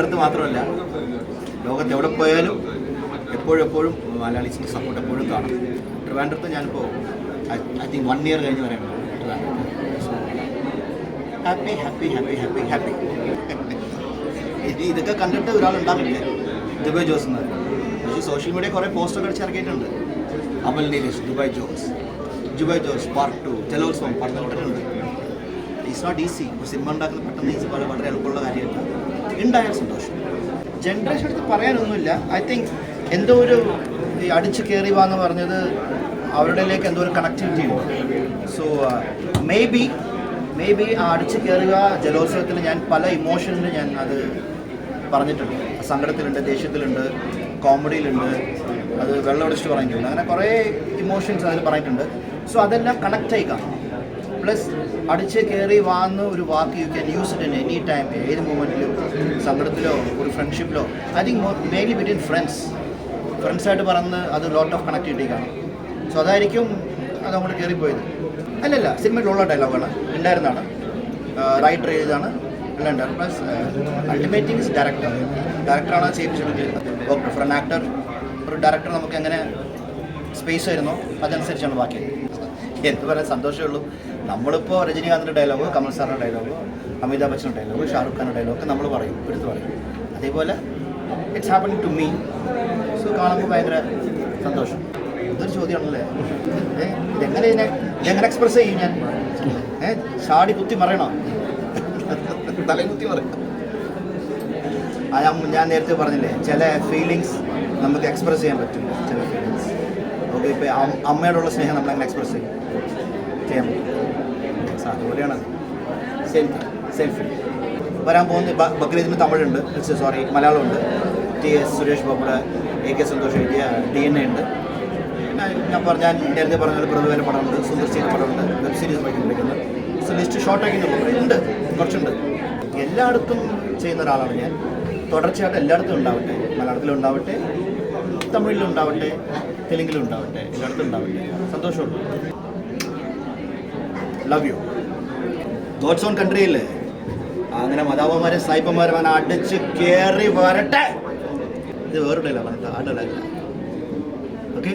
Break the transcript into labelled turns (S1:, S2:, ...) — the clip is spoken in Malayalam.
S1: ട്രിവാൻഡ്രത്ത് മാത്രമല്ല ലോകത്ത് എവിടെ പോയാലും എപ്പോഴും എപ്പോഴും മലയാളീസിന്റെ സപ്പോർട്ട് എപ്പോഴും കാണും. ട്രിവാൻഡ്രത്ത് ഞാനിപ്പോൾ ഐ തിങ്ക് വൺ ഇയർ കഴിഞ്ഞ് പറയാൻ happy happy happy happy happy ഇനി ഇതൊക്കെ കണ്ടിട്ട് ഒരാളുണ്ടാവില്ല ദുബായ് ജോസ് എന്ന് പക്ഷേ സോഷ്യൽ മീഡിയ കുറേ പോസ്റ്റൊക്കെ അടിച്ച് ഇറക്കിയിട്ടുണ്ട്. Amal Neelesh Dubai Jose. Dubai Jose part two ജലോത്സവം part it's not easy cinema ഉണ്ടാക്കുന്ന പെട്ടെന്ന് ഈസി വളരെ എളുപ്പമുള്ള കാര്യമല്ല ഉണ്ടായാൽ സന്തോഷം. ജനറേഷൻ എടുത്ത് പറയാനൊന്നുമില്ല. ഐ തിങ്ക് എന്തോ ഒരു അടിച്ച് കയറി വാന്ന് പറഞ്ഞത് അവരുടെയിലേക്ക് എന്തോ ഒരു കണക്ടിവിറ്റി ഉണ്ട്. So maybe maybe ആ അടിച്ച് കയറുക ജലോത്സവത്തിൽ ഞാൻ പല ഇമോഷനിൽ ഞാൻ അത് പറഞ്ഞിട്ടുണ്ട്. സങ്കടത്തിലുണ്ട് ദേഷ്യത്തിലുണ്ട് കോമഡിയിലുണ്ട് അത് വെള്ളം അടിച്ചിട്ട് പറഞ്ഞിട്ടുണ്ട് അങ്ങനെ കുറേ ഇമോഷൻസ് അതിൽ പറഞ്ഞിട്ടുണ്ട്. സോ അതെല്ലാം കണക്റ്റ് ആയി കാണും പ്ലസ് അടിച്ച് കയറി വാന്ന് ഒരു വാക്ക് you can use it in any time ഏത് മൂമെന്റിലും സമ്പടത്തിലോ ഒരു ഫ്രണ്ട്ഷിപ്പിലോ I think mainly between friends ഫ്രണ്ട്സായിട്ട് പറഞ്ഞ് അത് ലോട്ട് ഓഫ് കണക്ടിവിറ്റി കാണും. സോ അതായിരിക്കും അത് അങ്ങോട്ട് കയറിപ്പോയത് അല്ലല്ല സിനിമയിലുള്ള ഡയലോഗാണ് ഉണ്ടായിരുന്നതാണ്. റൈറ്റർ ചെയ്തതാണ്. എല്ലാം ഉണ്ടായിരുന്നു പ്ലസ് അൾട്ടിമേറ്റ് ഈസ് ഡയറക്ടർ ഡയറക്ടറാണ് ചെയ്യിപ്പിച്ചിട്ടുള്ളത്. ഓക്കെ ഫ്രണ്ട് ആക്ടർ ഒരു ഡയറക്ടർ നമുക്ക് എങ്ങനെ സ്പേസ് വരുന്നോ അതനുസരിച്ചാണ് ബാക്കി. എന്ത് പറയാൻ സന്തോഷമേ ഉള്ളൂ. നമ്മളിപ്പോൾ രജനീകാന്തിന്റെ ഡയലോഗ് കമൽ സാറിന്റെ ഡയലോഗ് അമിതാഭ് ബച്ചന്റെ ഡയലോഗ് ഷാറുഖ് ഖാന്റെ ഡയലോഗ് ഒക്കെ നമ്മൾ പറയും എടുത്ത് പറയും. അതേപോലെ it's happening to me so കാണുമ്പോൾ ഭയങ്കര സന്തോഷം. ഇതൊരു ചോദ്യമാണല്ലേ? ഇതെങ്ങനെ ഇതിനെ ഇതെങ്ങനെ എക്സ്പ്രസ് ചെയ്യും ഞാൻ? ഏഹ് ചാടി കുത്തി മറയണോ? തലയും കുത്തി മറയണം ഞാൻ ഞാൻ നേരത്തെ പറഞ്ഞില്ലേ ചില ഫീലിങ്സ് നമുക്ക് എക്സ്പ്രസ് ചെയ്യാൻ പറ്റില്ല ചില ഫീലിങ്സ് ഓക്കെ ഇപ്പോൾ അമ്മയോടുള്ള സ്നേഹം നമ്മൾ അങ്ങനെ എക്സ്പ്രസ് ചെയ്യും. ചെയ്യാൻ പറ്റും. അതുപോലെയാണ് സെൽഫി സെൽഫി വരാൻ പോകുന്ന ബക്രീദിന് തമിഴുണ്ട്. സോറി മലയാളമുണ്ട് ടി എസ് സുരേഷ് ബാബുടെ എ കെ സന്തോഷ് എഴുതിയ ഡി എൻ എ ഉണ്ട്. പിന്നെ ഞാൻ പറഞ്ഞ നേരത്തെ പറഞ്ഞ പ്രതിവേദന പടമുണ്ട്. സുന്ദർ സിംഗ് പടമുണ്ട്. വെബ് സീരീസ് പഠിക്കുന്നത് സോ ലിസ്റ്റ് ഷോർട്ടാക്കി ഉണ്ട്. കുറച്ചുണ്ട്. എല്ലായിടത്തും ചെയ്യുന്ന ഒരാളാണ് ഞാൻ. തുടർച്ചയായിട്ട് എല്ലായിടത്തും ഉണ്ടാവട്ടെ. മലയാളത്തിലും ഉണ്ടാവട്ടെ. തമിഴിലും ഉണ്ടാവട്ടെ. തെലുങ്കിലും ഉണ്ടാവട്ടെ. എല്ലായിടത്തും ഉണ്ടാവട്ടെ. സന്തോഷമുള്ളൂ. Love you God's own country അല്ലേ? അങ്ങനെ മതാപന്മാരെ സായിപ്പന്മാരെ വേണം അടിച്ച് കയറി വരട്ടെ. ഇത് വേറെ ഡയലോഗ് ആ ഡയലോഗ് ഓക്കെ